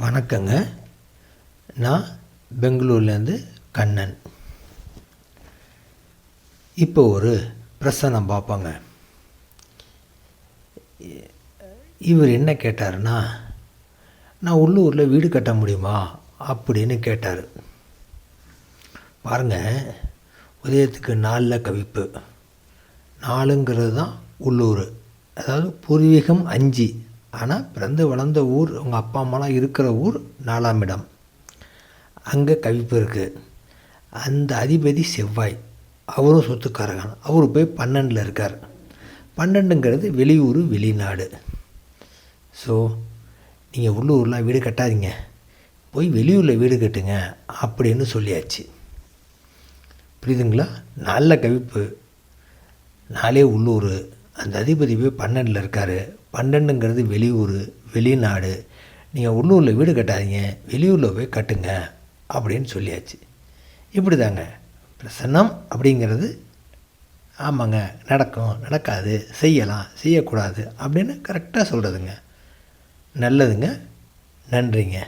வணக்கங்க. நான் பெங்களூர்லேருந்து கண்ணன். இப்போ ஒரு பிரசனம் பார்ப்போங்க. இவர் என்ன கேட்டாருன்னா நான் உள்ளூரில் வீடு கட்ட முடியுமா? அப்படின்னு கேட்டார். பாருங்க உதயத்துக்கு நாலில் கவிப்பு. நாலுங்கிறது தான் உள்ளூர். அதாவது பூர்வீகம் அஞ்சு. ஆனால் பிறந்து வளர்ந்த ஊர் உங்கள் அப்பா அம்மாலாம் இருக்கிற ஊர் நாலாம் இடம். அங்கே கவிப்பு இருக்குது அந்த அதிபதி செவ்வாய். அவரும் சொத்துக்காரகன் அவர் போய் பன்னெண்டில் இருக்கார். பன்னெண்டுங்கிறது வெளியூர் வெளிநாடு. ஸோ நீங்கள் உள்ளூர்லாம் வீடு கட்டாதீங்க. போய் வெளியூரில் வீடு கட்டுங்க அப்படின்னு சொல்லியாச்சு. புரியுதுங்களா? நல்ல கவிப்பு நாளே உள்ளூர். அந்த அதிபதி போய் பன்னெண்டில் இருக்கார். பன்னெண்டுங்கிறது வெளியூர் வெளிநாடு. நீங்கள் உள்ளூரில் வீடு கட்டாதீங்க. வெளியூரில் போய் கட்டுங்க அப்படின்னு சொல்லியாச்சு. இப்படி தாங்க பிரசன்னம் அப்படிங்கிறது ஆமாங்க நடக்கும் நடக்காது செய்யலாம் செய்யக்கூடாது அப்படின்னு கரெக்டாக சொல்கிறதுங்க நல்லதுங்க நன்றிங்க.